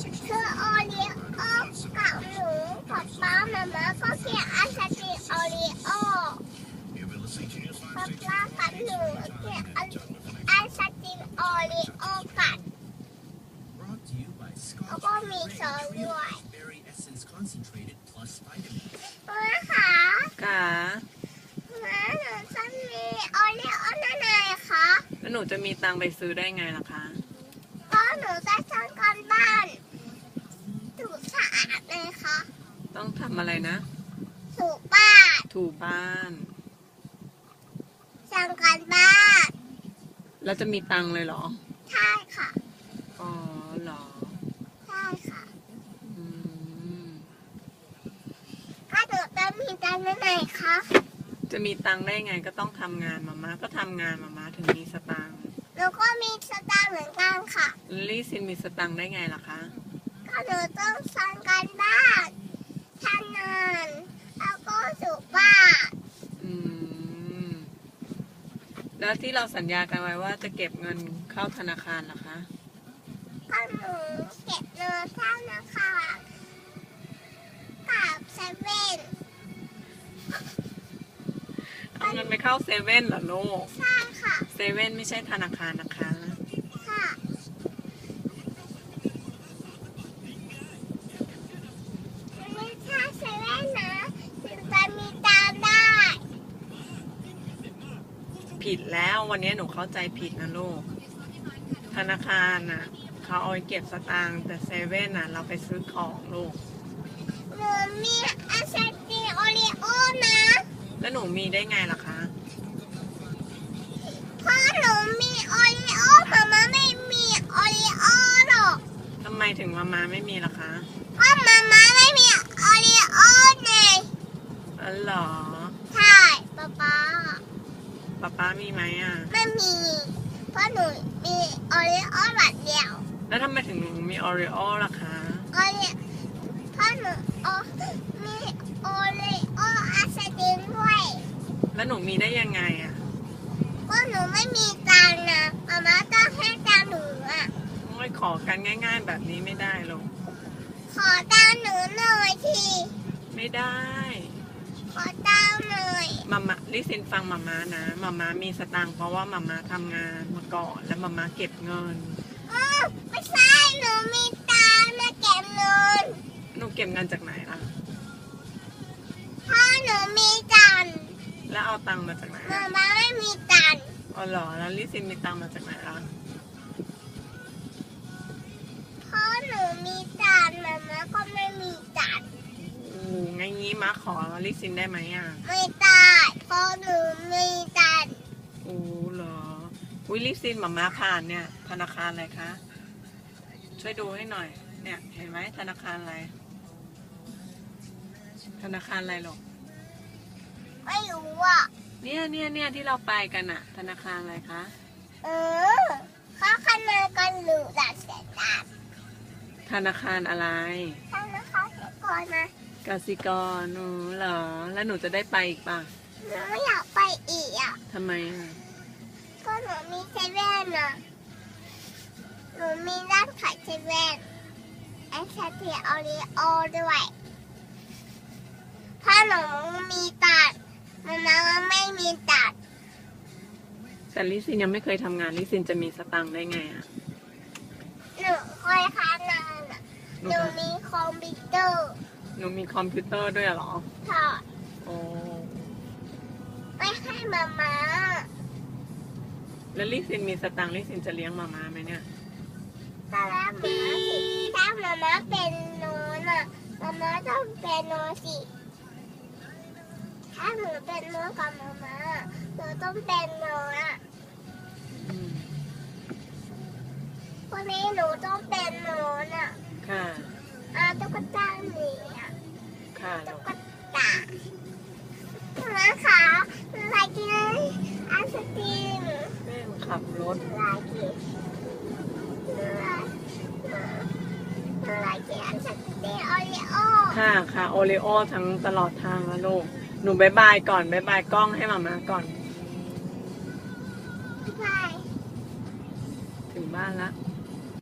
คือโอรีโอกับหนูป๊าป๊ามาม่าก็กินไอศครีมโอรีโอป๊าป๊ากับหนูกินไอศครีมโอรีโอกัน Brought to you by แล้ว Scotch ก็มีซอสด้วย Berry Essence Concentrated Plus Vitamin. นะคะกาม้าหนูจะมีโอรีโอนั่นไงคะแล้วหนูจะมีตังค์ไปซื้อได้ไงล่ะคะ ก็หนูจะทำการบ้านถูสะอาดเลยค่ะ ต้องทำอะไรนะ ถูบ้านถูบ้านทำการบ้านแล้วจะมีตังค์เลยเหรอ ใช่ค่ะ อ๋อเหรอ ใช่ค่ะอืม ถ้าหนูจะมีการบ้านไหนคะจะมีตังค์ได้ไงก็ต้องทำงานมาม่าก็ทำงานมาม่าถึงมีสตังค์หนูก็มีสตางค์เหมือนกันค่ะแล้วลี่ซินมีสตังค์ได้ไงล่ะคะ ก็หนูต้องทำการบ้าน ทำงานแล้วก็ถูบ้านอืม แล้วที่เราสัญญากันไว้ว่าจะเก็บเงินเข้าธนาคารล่ะคะ ก็หนูเก็บเงินเท่านะคะกับเซเว่นเอาเงินไปเข้าเซเว่นเหรอลูก ใช่ค่ะ เซเว่นไม่ใช่ธนาคารนะคะค่ะไม่ใช่เซเว่นนะถึงจะมีตามได้ ผิดแล้ววันนี้หนูเข้าใจผิดนะลูก ธนาคารน่ะเขาเอาไว้เก็บสตางค์แต่เซเว่นน่ะ เราไปซื้อของลูก หนูมีอาซาติโอรีโอนะแล้วหนูมีได้ไงล่ะคะ เพราะหนูมีโอรีโอมาม่าไม่มีโอรีโอหรอกทำไมถึงมามาไม่มีล่ะคะ เพราะมาม่าไม่มีโอรีโอไง อ๋อเหรอ ใช่ป๊าป๊า ป๊าป๊า มีไหมอะ ไม่มี เพราะหนูมีโอรีโอแบบเดียวแล้วทำไมถึงหนูมีออริโอล่ะคะโอรีเพราะหนูโอมีโอรีโออาซาตินด้วย แล้วหนูมีได้ยังไงอะเพราะหนูไม่มีตังค์นะมาม่าต้องให้ตังค์หนูอะโอ้ยขอกันง่าย ๆ แบบนี้ไม่ได้ลูกขอตังค์หนูหน่อยที ไม่ได้ ขอตังค์หน่อยมามาลิซินฟังมามานะมามามีสตางค์เพราะว่ามามาทำงานมาก่อนแล้วมามาเก็บเงินอ้าวไม่ใช่หนูมีตังค์นะเก็บเงินหนูเก็บเงินจากไหนล่ะเพราะหนูมีตังค์แล้วเอาตังค์มาจากไหนมาอะม่าไม่มีตังค์อ๋อเหรอแล้วลิซินมีตังค์มาจากไหนล่ะ มาขอลิซินได้ไหมอะ ไม่ได้เพราะหนูมีตังค์โอ้เหรอวิลิซินมามาผ่านเนี่ย ธนาคารอะไรคะ ช่วยดูให้หน่อย เนี่ย เห็นไหมธนาคารอะไร ธนาคารอะไรหรอกไม่รู้อะ เนี่ยเนี่ยเนี่ยที่เราไปกันอะธนาคารอะไรคะ เออเขาคะแนนกันหรือดัดเสียตังค์ธนาคารอะไรท่านนะคะเสียก่อนนะ กสิกรอ๋อเหรอ แล้วหนูจะได้ไปอีกป่ะหนูไม่อยากไปอีกอะทำไมอะก็หนูมีเซเว่นอะหนูมีร้านขายเซเว่นไอชาเทียออริโอด้วยถ้าหนูมีตัดมันน้องไม่มีตัดแต่ลิซินยังไม่เคยทำงานลิซินจะมีสตังค์ได้ไงอะหนูเคยทำงานอะหหนูนูทมีคอมพิวเตอร์ำ หนูมีคอมพิวเตอร์ด้วยเหรอถอดโอ้ไม่ให้มาม่าแล้วลิซินมีสตังค์ลิซินจะเลี้ยงมาม่าไหมเนี่ยตอนแรกมาม่าสิถ้ามาม่าเป็นโนนอะมาม่าต้องเป็นโนสิ ถ้าหนูเป็นโนกับมาม่าหนูต้องเป็นโนอะอืมวันนี้หนูต้องเป็นโนน่ะค่ะอาตุ๊กตาหมีอะ ค่ะตุ๊ลูกกตานะคะลายกินไอศครีมแม่ขับรถลายกินลายลายกินไอศครีมโอริโอค่ะค่ะโอเลโอทั้งตลอดทางแล้วลูกหนูบายบายก่อนบายบายกล้องให้มาม่าก่อนใช่ถึงบ้านละ